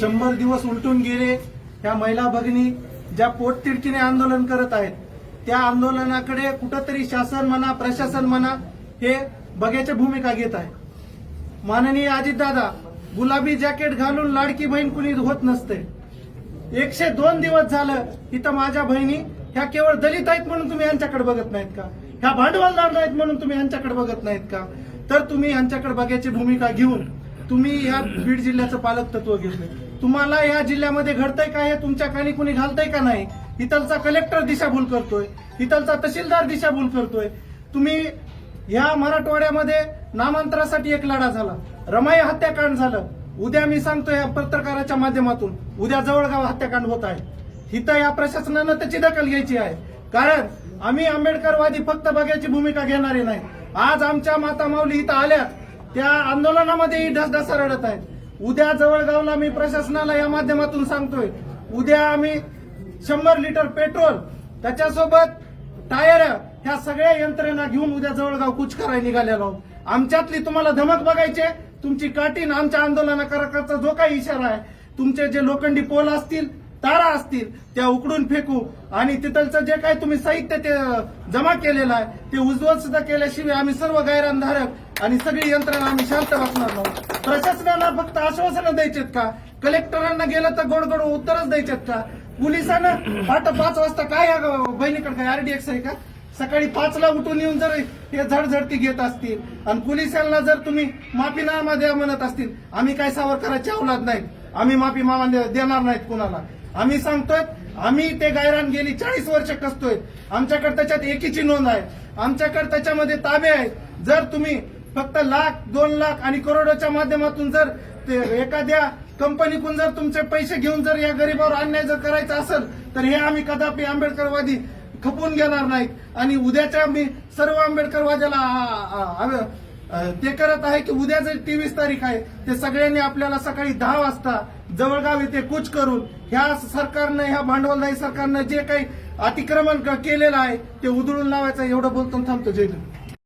शंभर दिवस उलटून गेले ह्या महिला भगिनी ज्या पोटतिडकीने आंदोलन करत आहेत. त्या आंदोलनाकडे कुठंतरी शासन म्हणा प्रशासन म्हणा हे बघ्याची भूमिका घेत आहे. माननीय अजितदादा गुलाबी जॅकेट घालून लाडकी बहीण कुणी होत नसते. एकशे दोन दिवस झालं इथं माझ्या बहिणी ह्या केवळ दलित आहेत म्हणून तुम्ही यांच्याकडे बघत नाहीत का? ह्या भांडवलदार नाहीत म्हणून तुम्ही यांच्याकडे बघत नाहीत का? तर तुम्ही यांच्याकडे बघायची भूमिका घेऊन तुम्ही या बीड जिल्ह्याचं पालक तत्व घेतलं तुम्हाला या जिल्ह्यामध्ये घडतंय का? हे तुमच्या कानी कुणी घालतंय का नाही? इथलचा कलेक्टर दिशाभूल करतोय. इथलचा तहसीलदार दिशाभूल करतोय. तुम्ही ह्या मराठवाड्यामध्ये नामांतरासाठी एक लढा झाला. रमाई हत्याकांड झालं. उद्या मी सांगतो या पत्रकाराच्या माध्यमातून उद्या जवळगाव हत्याकांड होत आहे. इथं या प्रशासनानं त्याची दखल घ्यायची आहे. कारण आम्ही आंबेडकरवादी फक्त बघायची भूमिका घेणारे नाही. आज आमच्या माता माऊली इथं आल्यात. त्या आंदोलनामध्येही ढसढसा रडत आहेत. उद्या जवळगावला मी प्रशासनाला या माध्यमातून सांगतोय उद्या आम्ही शंभर लिटर पेट्रोल त्याच्यासोबत टायर ह्या सगळ्या यंत्रणा घेऊन उद्या जवळगाव कुच करायला निघालेलो आमच्यातली तुम्हाला धमक बघायचे तुमची काटीन आमच्या आंदोलनाकरता जो काही इशारा आहे तुमचे जे लोखंडी पोल असतील तारा असतील त्या उकडून फेकू आणि तिथलचं जे काही तुम्ही साहित्य ते जमा केलेलं आहे ते उज्ज्वल सुद्धा केल्याशिवाय आम्ही सर्व गायरानधारक आणि सगळी यंत्रणा आम्ही शांत बसणार नाही. प्रशासनाला फक्त आश्वासनं द्यायचेत का? कलेक्टरांना गेलं तर गोडगोड उत्तरच द्यायचेत का? पोलिसांना पहाटे पाच वाजता काय बहिणीकडे काय आरडीएक्स आहे का? सकाळी पाचला उठून येऊन जर हे झडझडती घेत असतील आणि पोलिसांना जर तुम्ही माफीनामा द्या म्हणत असतील आम्ही काय सावरकरांचे अवलाद नाहीत. आम्ही माफी मामा दे- देणार नाहीत कुणाला. आम्ही सांगतोय आम्ही ते गायरान गेली चाळीस वर्ष कसतोय. आमच्याकडे त्याच्यात एकीची नोंद आहे. आमच्याकडे त्याच्यामध्ये ताबे आहेत. जर तुम्ही फक्त लाख दोन लाख आणि करोडोच्या माध्यमातून जर ते एखाद्या कंपनीकडून जर तुमचे पैसे घेऊन जर या गरीबावर अन्याय जर करायचा असेल तर हे आम्ही कदापि आंबेडकरवादी खपून घेणार नाहीत. आणि उद्याच्या मी सर्व आंबेडकरवाद्याला ते करत आहे की उद्या जर तेवीस तारीख आहे ते सगळ्यांनी आपल्याला सकाळी दहा वाजता जवळगाव येथे कूच करून ह्या सरकारनं ह्या भांडवलदायी सरकारनं जे काही अतिक्रमण केलेलं आहे ते उधळून लावायचं एवढं बोलतो थांबतो. जय